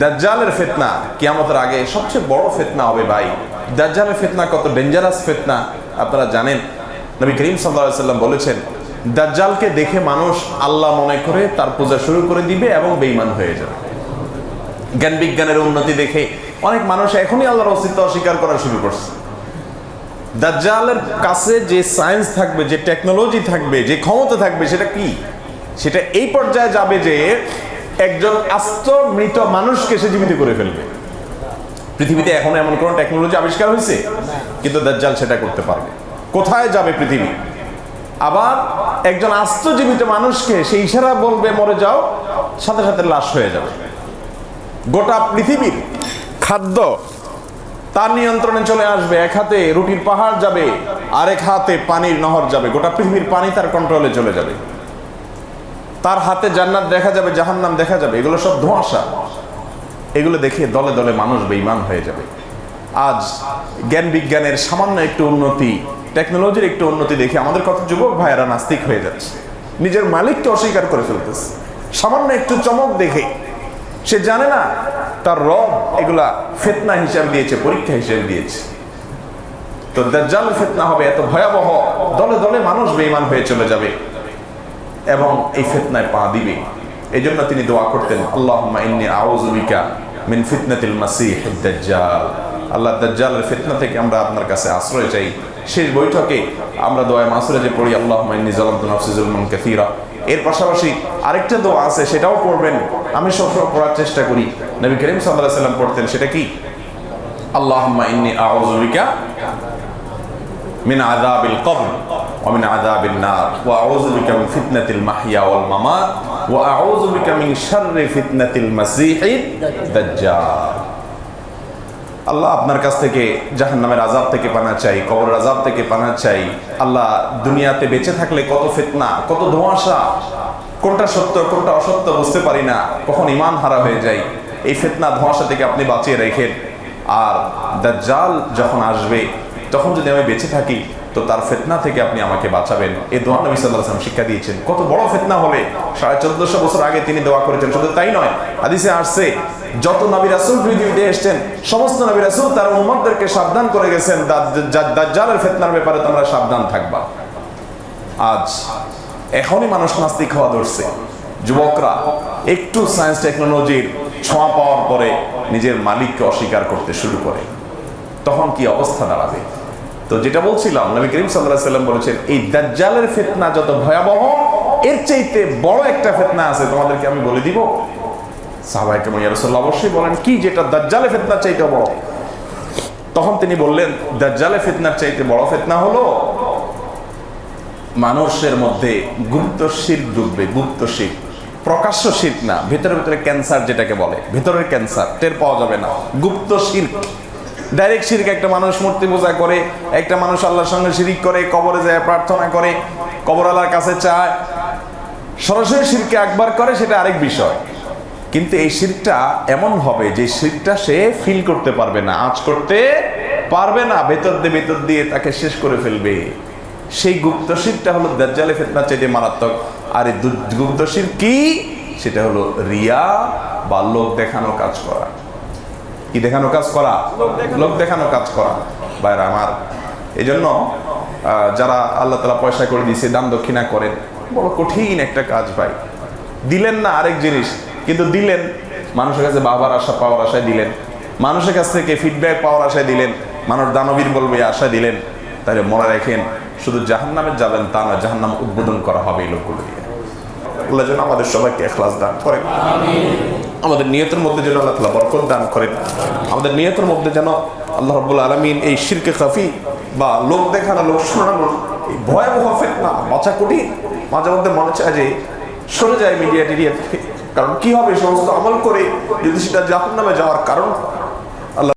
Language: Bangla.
দাজ্জালের ফেতনা কিয়ামতের আগে সবচেয়ে বড় ফেতনা হবে ভাই। দাজ্জালের ফেতনা কত ডেঞ্জারাস ফেতনা, আপনারা জানেন। নবী করিম সাল্লাম বলেছেন, দাজ্জালকে দেখে মানুষ আল্লাহ মনে করে তার পূজা শুরু করে দিবে এবং বেইমান হয়ে যাবে। জ্ঞান বিজ্ঞানের উন্নতি দেখে অনেক মানুষ এখনই আল্লাহর অস্তিত্ব অস্বীকার করা শুরু করছে। দাজ্জালের কাছে যে সায়েন্স থাকবে, যে টেকনোলজি থাকবে, যে ক্ষমতা থাকবে, সেটা কি? সেটা এই পর্যায়ে যাবে যে একজন আস্ত, মৃত মানুষকে সে জীবিত করে ফেলবে। পৃথিবীতে এখন এমন কোন টেকনোলজি আবিষ্কার হয়েছে? কিন্তু দাজ্জাল সেটা করতে পারবে। কোথায় যাবে পৃথিবী? আবার একজন আস্ত জীবিত মানুষকে সেই ইশারা বলবে, মরে যাও। সাথে সাথে লাশ হয়ে যাবে। গোটা পৃথিবীর খাদ্য তার নিয়ন্ত্রণে চলে আসবে। এক হাতে রুটির পাহাড় যাবে, আরেক হাতে পানির নহর যাবে। গোটা পৃথিবীর পানি তার কন্ট্রোলে চলে যাবে। তার হাতে জান্নাত দেখা যাবে, জাহান্নাম দেখা যাবে, এগুলো সব ধোঁয়াশা। এগুলো দেখে দলে দলে মানুষ বেঈমান হয়ে যাবে। আজ জ্ঞান বিজ্ঞানের সামান্য একটু উন্নতি টেকনোলজির একটু উন্নতি দেখে আমাদের কত যুবক ভাইয়েরা নাস্তিক হয়ে যাচ্ছে। নিজের মালিককে অস্বীকার করে ফেলতেছে। সামান্য একটু চমক দেখে, সে জানে না তার রব এগুলা ফেতনা হিসাবে দিয়েছে, পরীক্ষা হিসেবে দিয়েছে। তো দাজ্জাল ফেতনা হবে এত ভয়াবহ, দলে দলে মানুষ বেঈমান হয়ে চলে যাবে। এবং এই ফেতনায় পা দিবে। এই জন্য তিনি দোয়া করতেন আল্লাহ ইন্নি মিন ফিতনাতিল মাসিহ আল্লাহ দাজ্জালের ফেতনা থেকে আমরা আপনার কাছে আশ্রয় চাই। শেষ বৈঠকে আমরা দোয়া মাসুরে যে পড়ি আল্লাহ মাইনি জালামতুল নফসিজুলমান কাসীরা। এর পাশাপাশি আরেকটা দোয়া আছে, সেটাও পড়বেন। আমি সবসময় পড়ার চেষ্টা করি। নবী করিম সাল্লাহ সাল্লাম পড়তেন, সেটা কি? আল্লাহ ইন্নি আউজবিকা মিন আদাবিল কবর। ومن عذاب النار وأعوذ بك من فتنة المحيا والممات وأعوذ بك من شر فتنة المسيح الدجال আল্লাহ আপনার কাছ থেকে জাহান্নামের আজাব থেকে পানা চাই কবর আজাব থেকে পানা চাই আল্লাহ দুনিয়াতে বেঁচে থাকলে কত ফিতনা কত ধোঁয়াশা কোনটা সত্য কোনটা অসত্য বুঝতে পারি না কখন ইমান হারা হয়ে যায় এই ফিতনা ধোঁয়াশা থেকে আপনি বাঁচিয়ে রেখেন আর দাজ্জাল যখন আসবে তখন যদি আমি বেঁচে থাকি তো তার ফেতনা থেকে আপনি আমাকে বাঁচাবেন। এই দোয়া নবী সাল্লাহ আসলাম শিক্ষা দিয়েছেন। কত বড় ফেতনা হলে সাড়ে চোদ্দশো বছর আগে তিনি দোয়া করেছেন। শুধু তাই নয়, হাদিসে আসছে, যত নবী রাসুল পৃথিবীতে এসছেন, সমস্ত নবী রাসুল তার উম্মতদেরকে সাবধান করে গেছেন। দাজ্জালের ফেতনার ব্যাপারে তোমরা সাবধান থাকবা। আজ এখনই মানুষ নাস্তিক হওয়া ধরছে। যুবকরা একটু সায়েন্স টেকনোলজির ছোঁয়া পাওয়ার পরে নিজের মালিককে অস্বীকার করতে শুরু করে। তখন কি অবস্থা দাঁড়াবে? তো যেটা বলছিলাম, নবী করিম সাল্লাম বলেছেন, এই দাজ্জালের ফেতনা যত ভয়াবহ, এর চাইতে বড় একটা ফেতনা আছে, তোমাদেরকে আমি বলে দিব। সাহাবাই কেমন ইয়ারসল্লাহ অবশ্যই বলেন, কি যেটা দাজ্জালে ফেতনার চাইতে বড়? তখন তিনি বললেন দাজ্জালে ফেতনার চাইতে বড় ফেতনা হলো মানুষের মধ্যে গুপ্ত শির ডুববে গুপ্ত শির প্রকাশ্য শির না, ভেতরে ভেতরে ক্যান্সার যেটাকে বলে, ভেতরের ক্যান্সার, টের পাওয়া যাবে না গুপ্ত শির ডাইরেক্ট শিরক, একটা মানুষ মূর্তি পূজা করে, একটা মানুষ আল্লাহর সঙ্গে শিরিক করে, কবরে যায়, প্রার্থনা করে, কবর আল্লাহর কাছে চায়। সরাসরি শিরকে একবার করে, সেটা আরেক বিষয়। কিন্তু এই শিরটা এমন হবে যে শিরটা সে ফিল করতে পারবে না, আঁচ করতে পারবে না, ভেতর দিয়ে ভেতর দিয়ে তাকে শেষ করে ফেলবে। সেই গুপ্ত শিরটা হলো দাজ্জালে ফেতনা চাইতে মারাত্মক। আর এই গুপ্ত শির কি? সেটা হলো রিয়া বা লোক দেখানো কাজ করা। কি দেখানো কাজ করা? লোক দেখানো কাজ করা। বাইরে আমার। এই জন্য যারা আল্লাহ তালা পয়সা করে দিয়েছে দান দক্ষিণা করেন বড় কঠিন একটা কাজ ভাই। দিলেন না আরেক জিনিস কিন্তু দিলেন। মানুষের কাছে বাবার আশা পাওয়ার আশায় দিলেন। মানুষের কাছ থেকে ফিডব্যাক পাওয়ার আশায় দিলেন। মানুষ দানবীর বলবে আশা দিলেন। তাহলে মনে রাখেন শুধু জাহান্নামে যাবেন তা না জাহান্নাম উদ্বোধন করা হবে এই লোকগুলো দিয়ে আল্লাহ যেন আমাদের সবাইকে এখলাস দান করেন। আমাদের নিয়তের মধ্যে যেন আল্লাহ তালা বরকত দান করেন। আমাদের নিয়তের মধ্যে যেন আল্লাহ রব্বুল আলমিন এই শিরকে কাফি বা লোক দেখানো লোক শোনানো, এই ভয়াবহ ফেতনা কঠিন মাঝে মধ্যে মনে চায় যে সরে যায় মিডিয়া টিডিয়া থেকে। কারণ কি হবে? সমস্ত আমল করে যদি সেটা জাহান নামে যাওয়ার কারণ